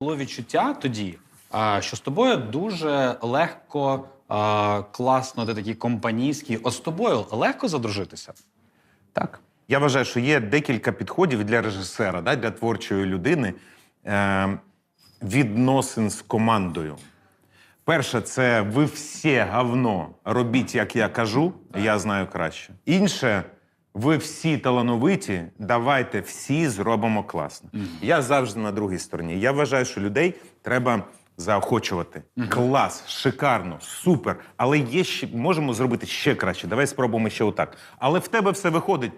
було відчуття тоді, що з тобою дуже легко, класно, ти такий компанійський. От з тобою легко задружитися. Так. Я вважаю, що є декілька підходів для режисера, да, для творчої людини е, відносин з командою. Перше, це ви всі говно робіть, як я кажу, я знаю краще. Інше, ви всі талановиті, давайте всі зробимо класно. Я завжди на другій стороні. Я вважаю, що людей треба заохочувати. Клас, шикарно, супер. Але є ще можемо зробити ще краще. Давай спробуємо ще отак. Але в тебе все виходить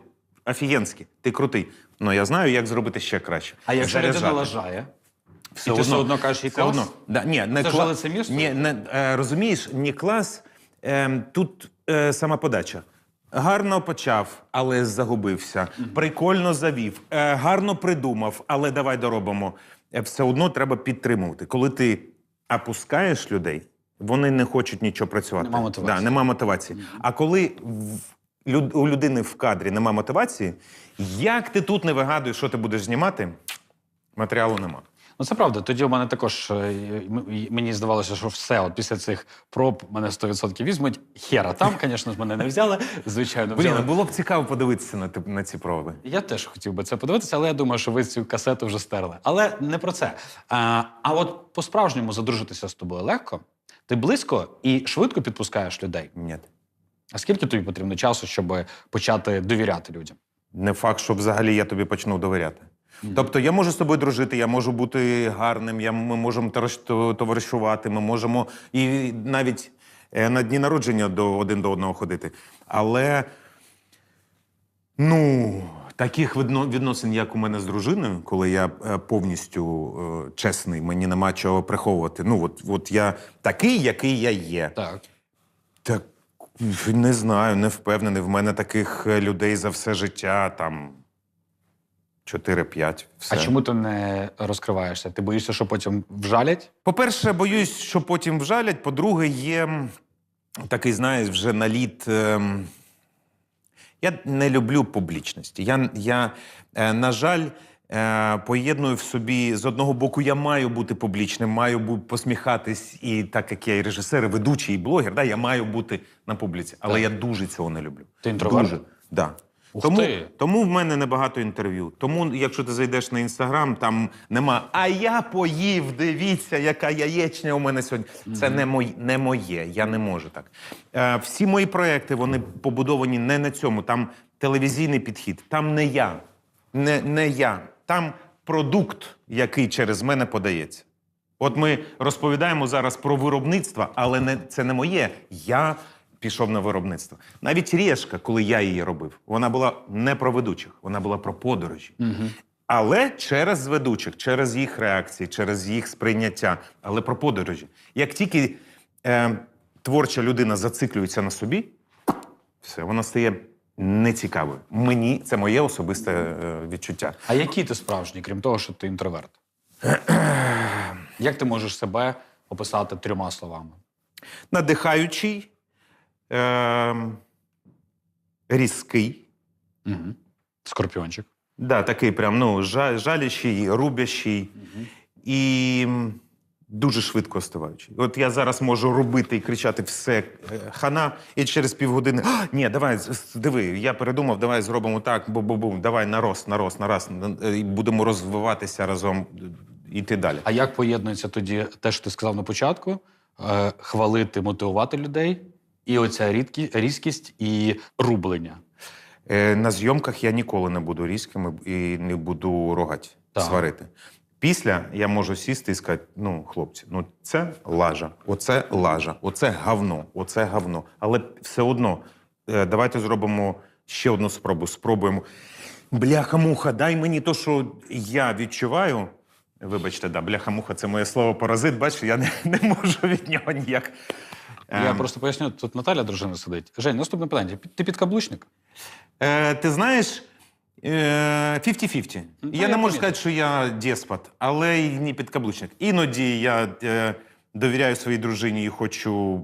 офігенськи, ти крутий. Ну я знаю, як зробити ще краще. А якщо людина лажає, Все І ти все одно кажеш, і все клас? одно. Да, ні, не Це ж кла- Ні, не, е, розумієш, не клас. Е, тут е, сама подача. Гарно почав, але загубився. Прикольно завів. Е, гарно придумав, але давай доробимо. Е, все одно треба підтримувати. Коли ти опускаєш людей, вони не хочуть нічого працювати. Нема мотивації. Да, нема мотивації. А коли в, люд- у людини в кадрі нема мотивації, як ти тут не вигадуєш, що ти будеш знімати, матеріалу нема. Ну, це правда. Тоді у мене також е, мені здавалося, що все, от після цих проб мене 100% візьмуть. Хера там, звісно ж, мене не взяли. Звичайно, взяли. а було б цікаво подивитися на, на ці проби. Я теж хотів би це подивитися, але я думаю, що ви цю касету вже стерли. Але не про це. А, а от по-справжньому задружитися з тобою легко. Ти близько і швидко підпускаєш людей. Ні. А скільки тобі потрібно часу, щоб почати довіряти людям? Не факт, що взагалі я тобі почну довіряти. Тобто я можу з тобою дружити, я можу бути гарним, я, ми можемо товаришувати, ми можемо і навіть е, на дні народження до один до одного ходити. Але ну, таких відносин, як у мене з дружиною, коли я е, повністю е, чесний, мені нема чого приховувати. Ну, от, от я такий, який я є. Так. Так не знаю, не впевнений. В мене таких людей за все життя там 4-5. Все. А чому ти не розкриваєшся? Ти боїшся, що потім вжалять? По-перше, боюсь, що потім вжалять. По-друге, є такий, знаєш, вже наліт. ем, Я не люблю публічності. Я, я е, на жаль, е, поєдную в собі з одного боку, я маю бути публічним, маю посміхатись, і так як я і режисер, і ведучий, і блогер, да, я маю бути на публіці. Але Так. я дуже цього не люблю. Ти інтроверт? Дуже. Да. Ух Тому, ти. тому в мене небагато інтерв'ю. Тому, якщо ти зайдеш на інстаграм, там нема. А я поїв, дивіться, яка яєчня у мене сьогодні. Це не, мой, не моє, я не можу так. Е, всі мої проекти вони побудовані не на цьому. Там телевізійний підхід, там не я. Не, не я. Там продукт, який через мене подається. От ми розповідаємо зараз про виробництво, але не, це не моє. Я пішов на виробництво. Навіть Рєшка, коли я її робив, вона була не про ведучих, вона була про подорожі. Але через ведучих, через їх реакції, через їх сприйняття, але про подорожі. Як тільки е, творча людина зациклюється на собі, все, вона стає нецікавою. Мені це моє особисте е, відчуття. А який ти справжній, крім того, що ти інтроверт? Як ти можеш себе описати трьома словами? надихаючий, е, різкий, Угу. Скорпіончик. да, такий прям ну, жа- жалящий, рубящий і дуже швидко остиваючий. От я зараз можу робити і кричати все е, хана, і через півгодини «А, ні, давай, диви, я передумав, давай зробимо так, бу-бу-бум, давай нарос, нарос, нараз, е, і будемо розвиватися разом, е, іти далі. А як поєднується тоді те, що ти сказав на початку, хвалити, мотивувати людей, і оця рідкі, різкість і рублення? Е, на зйомках я ніколи не буду різким і не буду рогати, Так. сварити. Після я можу сісти і сказати: ну, хлопці, ну це лажа, оце лажа, оце гавно, оце гавно. Але все одно е, давайте зробимо ще одну спробу. Спробуємо. Бляха-муха, дай мені то, що я відчуваю. Вибачте, да, бляха-муха це моє слово паразит. Бачиш, я не, не можу від нього ніяк. Я Ем. просто поясню, тут Наталя дружина сидить. Жень, наступне питання. Ти підкаблучник? Е, ти знаєш, е, 50-50. Ну, я я не можу сказати, що я деспот, але й не підкаблучник. Іноді я е, довіряю своїй дружині і хочу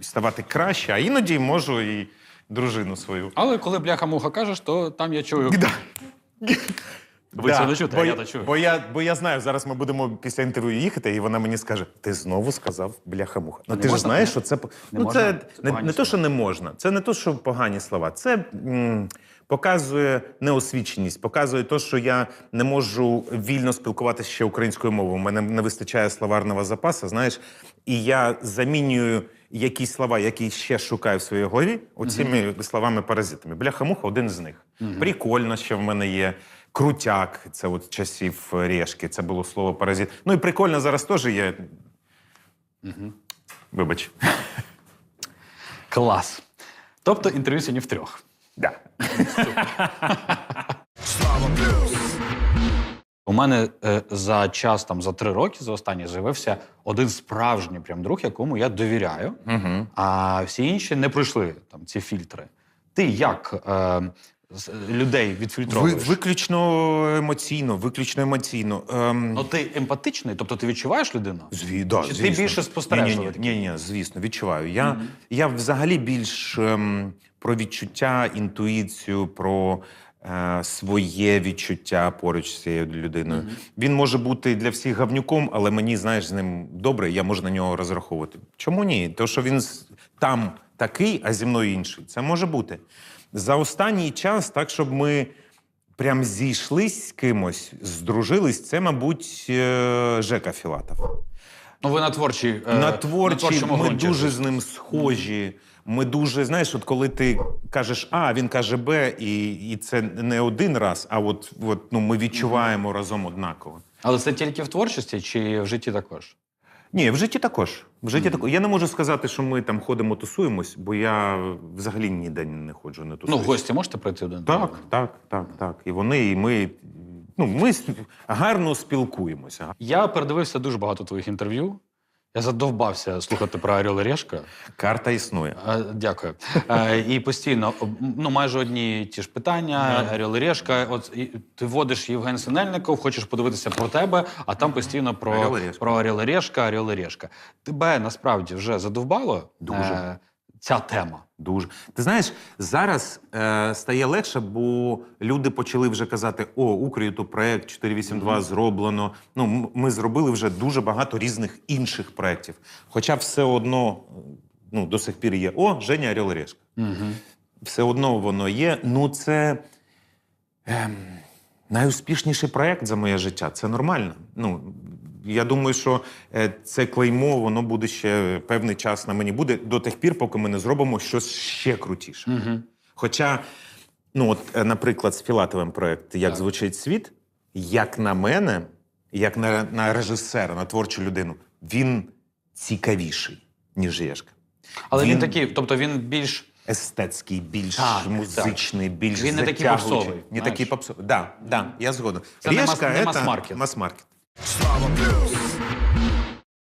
ставати краще, а іноді можу і дружину свою. Але коли бляха-муха кажеш, то там я чую. Да. Ви це не чуєте, бо, а я то чую. Бо я, бо я знаю, зараз ми будемо після інтерв'ю їхати, і вона мені скаже: ти знову сказав бляха-муха. Ну Не ти ж знаєш, що це по- Не ну, можна? це Це не, не то, що не можна. Це не то, що погані слова. Це м, показує неосвіченість, показує те, що я не можу вільно спілкуватися ще українською мовою. У мене не вистачає словарного запасу, знаєш, і я замінюю. Якісь слова, які ще шукаю в своїй голові, оціми словами-паразитами. Бляха-муха один з них. Прикольно, що в мене є. Крутяк, це от часів Решки, це було слово паразит. Ну і прикольно зараз теж є. Вибач. Клас. Тобто інтерв'ю сьогодні в трьох. Да. У мене е, за час, там, за три роки, за останні, з'явився один справжній прям друг, якому я довіряю, Угу. а всі інші не пройшли там, ці фільтри. Ти як е, з- людей Ви, виключно емоційно, виключно емоційно. Ем, Ну ти емпатичний, тобто ти відчуваєш людину? Зві, да, Чи ти більше спостережливий Ні, ні, ні, ні, звісно, відчуваю. Я, я взагалі більш ем, про відчуття, інтуїцію, про е, своє відчуття поруч з цією людиною. Він може бути для всіх гавнюком, але мені, знаєш, з ним добре, я можу на нього розраховувати. Чому ні? То, що він там такий, а зі мною інший, це може бути. За останній час, так, щоб ми прям зійшлись з кимось, здружились, це, мабуть, е, Жека Філатов. Ну ви на творчій е, На творчі творчому ми дуже з ним схожі. Ми дуже, знаєш, от коли ти кажеш А, він каже Б, і, і це не один раз, а от, от ну, ми відчуваємо разом однаково. Але це тільки в творчості чи в житті також? Ні, в житті також. В житті також. Я не можу сказати, що ми там ходимо, тусуємось, бо я взагалі ніде не ходжу, не Ну, в гості можете прийти один? Так, так, так, так. І вони, і ми. Ну, ми гарно спілкуємося. Я передивився дуже багато твоїх інтерв'ю. Я задовбався слухати про Орел і Решка. Карта існує. Е, Дякую. Е, І постійно ну, майже одні і ті ж питання. Орел і Решка. От і ти водиш Євген Синельников, хочеш подивитися про тебе, а там постійно про Орел Решка. про Орел і Решка, Орел і Решка. Тебе насправді вже задовбало Дуже. Е, ця тема. Дуже. Ти знаєш, зараз е, стає легше, бо люди почали вже казати: о, Укрюту проект 482 зроблено. Ну, ми зробили вже дуже багато різних інших проєктів. Хоча все одно ну, до сих пір є: о, Женя Орел Решка. Угу. Все одно воно є. Ну, це ем, найуспішніший проєкт за моє життя. Це нормально. Ну, я думаю, що е, це клеймо, воно буде ще певний час на мені буде до тих пір, поки ми не зробимо щось ще крутіше. Угу. Хоча, ну, от, е, наприклад, з Філатовим проєкт Як Так. звучить світ, як на мене, як на, на режисера, на творчу людину, він цікавіший, ніж Єшка. Але він, Він- такий, тобто він більш. естетський, більш Так, музичний, більш Він не такий попсовий, Не знаєш. такий попсовий. Да, да, я згоден. Це не Решка мас- мас-маркет. мас-маркет.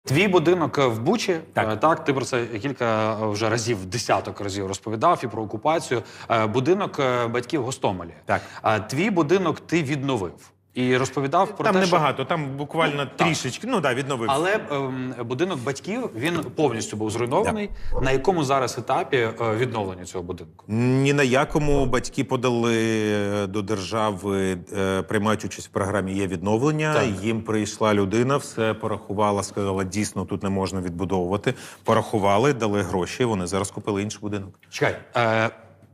Твій будинок в Бучі, Так. так. так ти про це кілька е, вже разів, десяток разів розповідав і про окупацію. Е, Будинок е, батьків в Гостомелі. Так. А твій будинок ти відновив і розповідав про Там те, небагато, там буквально Ну, так. трішечки. Ну да, відновився. Але ем, будинок батьків він повністю був зруйнований. На якому зараз етапі е, відновлення цього будинку? Ні на якому батьки подали е, до держави, е, приймають участь в програмі є відновлення. Так. Їм прийшла людина, все порахувала, сказала, дійсно тут не можна відбудовувати. Порахували, дали гроші. Вони зараз купили інший будинок. Чекай. Е,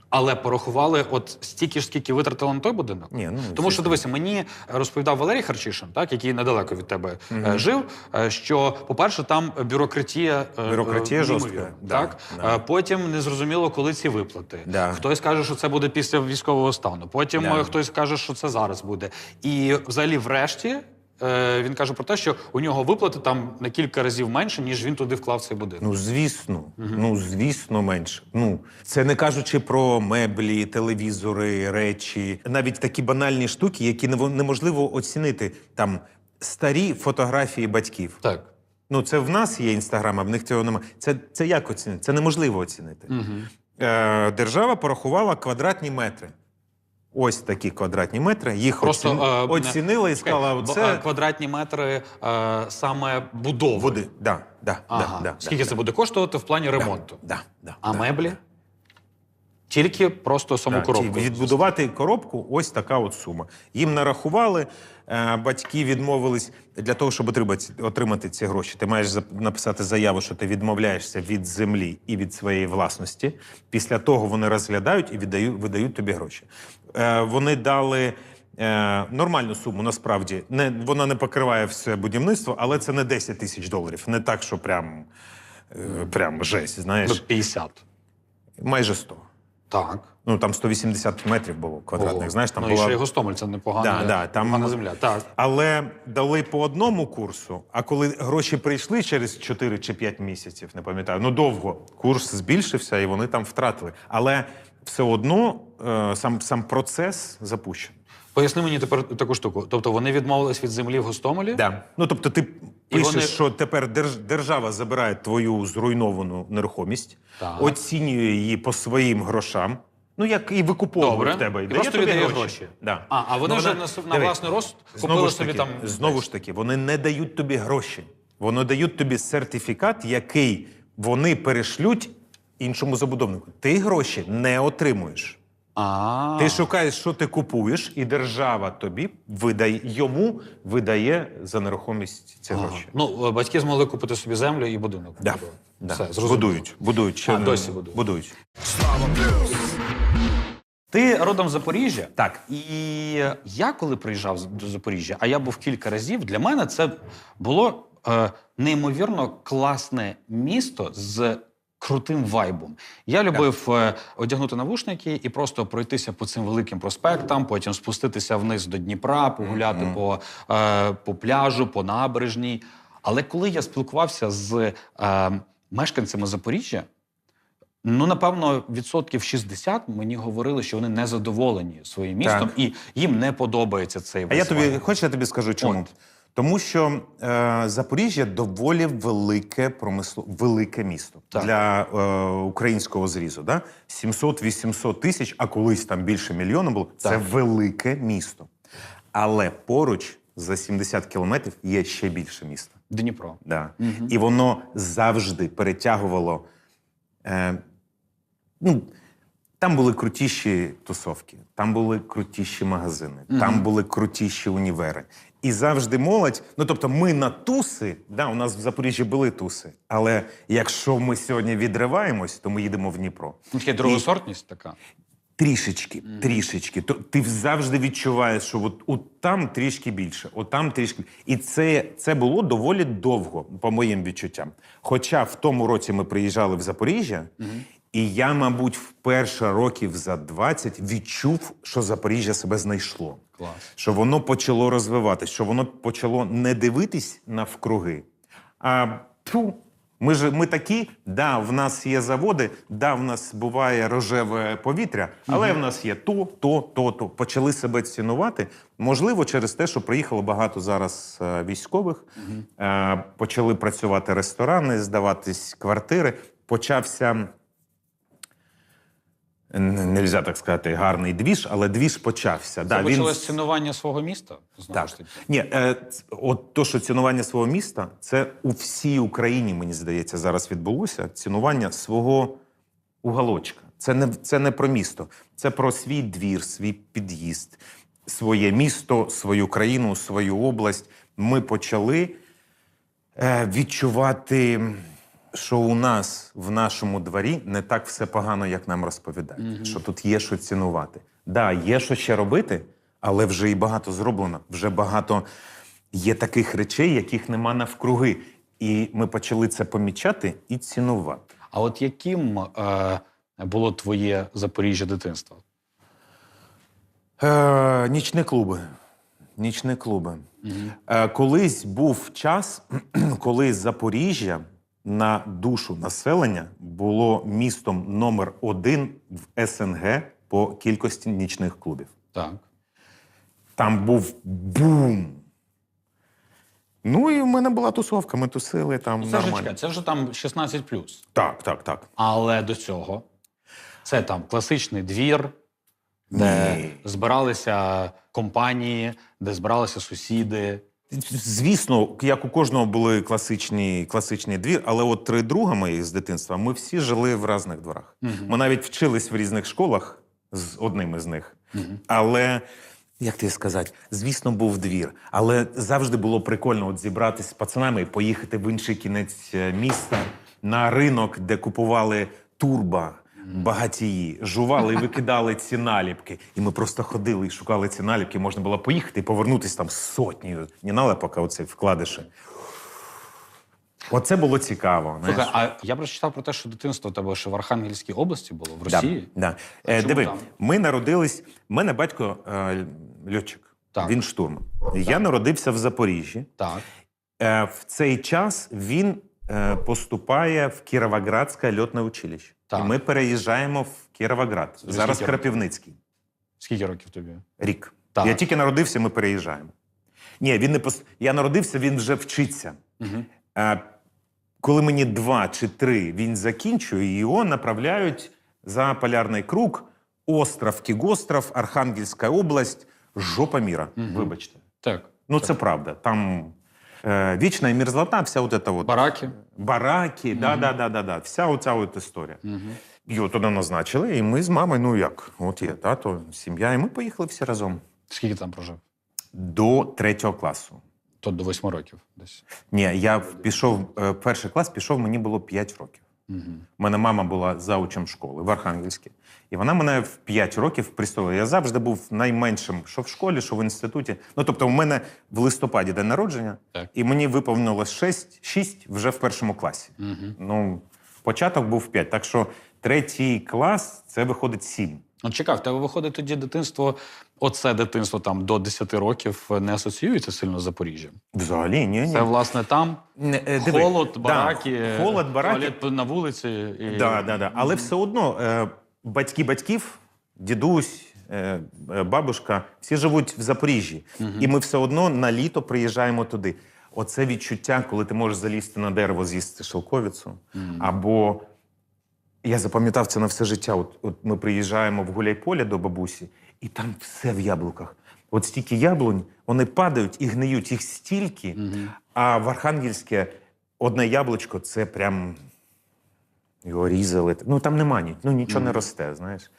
але порахували от стільки ж, скільки витратили на той будинок? Ні, ну, Тому що дивися, мені розповідав Валерій Харчишин, так який недалеко від тебе е, жив. е, Що, по-перше, там бюрократія, е, Бюрократія жорстка, да, так да. Е, потім незрозуміло, коли ці виплати. Да. Хтось каже, що це буде після військового стану. Потім Да. хтось каже, що це зараз буде. І взагалі, врешті. Е, Він каже про те, що у нього виплати там на кілька разів менше, ніж він туди вклав цей будинок. Ну, звісно, ну звісно, менше. Ну це не кажучи про меблі, телевізори, речі, навіть такі банальні штуки, які неможливо оцінити. Там старі фотографії батьків. Так. Ну, це в нас є інстаграм, а в них цього немає. Це, це як оцінити? Це неможливо оцінити. Е, держава порахувала квадратні метри. Ось такі квадратні метри. Їх Просто оці... е, оцінила і сказали, це е, квадратні метри е, саме будови. води. Да, да, Ага. да, да, Скільки да, це буде коштувати в плані ремонту? Да, да, А да, меблі? Тільки просто саму Так, коробку. Відбудувати коробку ось така от сума. Їм нарахували, е, батьки відмовились для того, щоб отримати, ці гроші. Ти маєш написати заяву, що ти відмовляєшся від землі і від своєї власності. Після того вони розглядають і віддають, видають тобі гроші. Е, Вони дали. е, Нормальну суму насправді не вона не покриває все будівництво, але це не 10 тисяч доларів. Не так, що прям, прям жесть, знаєш, Ну, 50. майже 100. Так. Ну там 180 метрів було квадратних. Ого. Знаєш, там ну, була і ще й гостомельця непогана. Да, да, там- земля. Так. Але дали по одному курсу, а коли гроші прийшли через 4 чи 5 місяців, не пам'ятаю, ну довго курс збільшився і вони там втратили. Але все одно е, сам, сам процес запущений. Поясни мені тепер таку штуку. Тобто вони відмовились від землі в Гостомелі? Да. Ну тобто, ти пишеш, вони- що тепер держ, держава забирає твою зруйновану нерухомість, Так. оцінює її по своїм грошам. Ну, як і викуповує в тебе. І дає просто віддає гроші. Да. А, а вони Ну, вже вона- на Диви, власний рост знову купили ж собі таки, там Знову ж таки, вони не дають тобі гроші. Вони дають тобі сертифікат, який вони перешлють іншому забудовнику. Ти гроші не отримуєш. А, Ти шукаєш, що ти купуєш, і держава тобі видає йому видає за нерухомість ці Ага. гроші. Ну, е, батьки змогли купити собі землю і будинок. Да. побудувати. Да. Все, зрозуміло. Будують, будують. Ще А, не- досі будують. будують. Ти родом з Запоріжжя? Так. І я, коли приїжджав з- до Запоріжжя, а я був кілька разів, для мене це було е, неймовірно класне місто з крутим вайбом. Я любив е, одягнути навушники і просто пройтися по цим великим проспектам, потім спуститися вниз до Дніпра, погуляти по, е, по пляжу, по набережній. Але коли я спілкувався з е, мешканцями Запоріжжя, Ну, напевно, відсотків 60 мені говорили, що вони не задоволені своїм містом Так. і їм не подобається цей А я тобі хочеш, я тобі скажу чому? От. Тому що е, Запоріжжя доволі велике промисло, велике місто Так. для е, українського зрізу. Да? 700-800 тисяч, а колись там більше мільйона було. Це Так. велике місто. Але поруч за 70 кілометрів є ще більше місто. Дніпро. Да. І воно завжди перетягувало. Е, ну, там були крутіші тусовки, там були крутіші магазини, там були крутіші універи. І завжди молодь. Ну тобто, ми на туси, да, у нас в Запоріжжі були туси. Але якщо ми сьогодні відриваємось, то ми їдемо в Дніпро. Ну, така другосортність така. Трішечки, трішечки. То ти завжди відчуваєш, що от, от там трішки більше, от там трішки. І це, це було доволі довго, по моїм відчуттям. Хоча в тому році ми приїжджали в Запоріжжя, і я, мабуть, вперше років за 20 відчув, що Запоріжжя себе знайшло. Клас. Що воно почало розвиватись, що воно почало не дивитись навкруги, а тьфу, ми ж ми такі, да, в нас є заводи, да, в нас буває рожеве повітря, але в нас є то, то, то, то. Почали себе цінувати. Можливо, через те, що приїхало багато зараз е, військових, е, почали працювати ресторани, здаватись квартири. Почався. Нельзя так сказати, гарний двіж, але двіж почався. Це Да, почалось цінування свого міста. Знову так. Ні, е, от то, що цінування свого міста, це у всій Україні, мені здається, зараз відбулося. Цінування свого уголочка. Це не, це не про місто, це про свій двір, свій під'їзд, своє місто, свою країну, свою область. Ми почали е, відчувати, що у нас в нашому дворі не так все погано, як нам розповідають. Що тут є що цінувати. Да, є що ще робити, але вже і багато зроблено. Вже багато є таких речей, яких нема навкруги. І ми почали це помічати і цінувати. А от яким е, було твоє Запоріжжя дитинства? Е, нічні клуби. Нічні клуби. Е, колись був час, коли Запоріжжя на душу населення було містом номер один в СНГ по кількості нічних клубів. Так. Там був бум. Ну і в мене була тусовка, ми тусили там Це нормально. чекай, це вже там 16 Так, так, так. Але до цього це там класичний двір, де Ні. збиралися компанії, де збиралися сусіди. Звісно, як у кожного були класичні, класичний двір, але от три друга мої з дитинства, ми всі жили в різних дворах. Ми навіть вчились в різних школах з одним із них. Але, як тобі сказати, звісно, був двір. Але завжди було прикольно от зібратись з пацанами і поїхати в інший кінець е, міста на ринок, де купували турба. Багатії жували і викидали ці наліпки. І ми просто ходили і шукали ці наліпки. Можна було поїхати і повернутися там з сотнею не наліпок, а оце вкладиші. Оце було цікаво. знаєш. Слухай, а я прочитав про те, що дитинство у тебе ще в Архангельській області було, в Росії. Да, Е, диви, там? ми народились. У мене батько е, льотчик, Так. він штурман. Я народився в Запоріжжі. Так. Е, в цей час він е, поступає в Кіровоградське льотне училище. Так. І ми переїжджаємо в Кіровоград. За Зараз скільки років? Крапівницький. Скільки років тобі? Рік. Так. Я тільки народився, ми переїжджаємо. Ні, він не пос... Я народився, він вже вчиться. Угу. Е, коли мені два чи три, він закінчує, його направляють за полярний круг, остров Кігостров, Архангельська область, жопа міра. Вибачте. Так. Ну, це правда. Там е, вічна мерзлота, вся вот эта от Бараки. бараки, да, да, да, да, да, вся оця от історія. Його туди назначили, і ми з мамою, ну як, от є тато, сім'я, і ми поїхали всі разом Скільки там прожив? до третього класу. То до восьми років десь. Ні, я пішов, е, перший клас пішов, мені було 5 років. Угу. У мене мама була заучем школи в Архангельській. І вона мене в 5 років пристроїла. Я завжди був найменшим, що в школі, що в інституті. Ну, тобто, у мене в листопаді день народження, Так. і мені виповнилось 6, 6 вже в першому класі. Угу. Ну, початок був 5. Так що третій клас це виходить 7. Ну, чекай, в тебе виходить тоді дитинство, оце дитинство там до 10 років не асоціюється сильно з Запоріжжям. Взагалі, ні, ні. Це, власне, там Не, е, диви, холод, да, бараки, холод, бараки. на вулиці. І... Да, да, да. Але все одно е, батьки батьків, дідусь, е, е, бабушка, всі живуть в Запоріжжі. І ми все одно на літо приїжджаємо туди. Оце відчуття, коли ти можеш залізти на дерево, з'їсти шелковицю. Або я запам'ятав це на все життя. От, от ми приїжджаємо в Гуляйполе до бабусі, і там все в яблуках. От стільки яблунь, вони падають і гниють, їх стільки. А в Архангельське одне яблучко це прям його різали. Ну там нема ні, ну, нічого не росте, знаєш.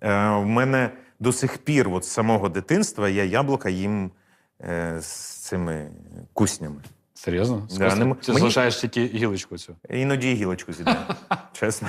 Е, в мене до сих пір, от з самого дитинства, я яблука їм е, з цими куснями. Серйозно? Да, Скажи, не Ти мені- залишаєш тільки гілочку цю. Іноді гілочку з'їдаю, чесно.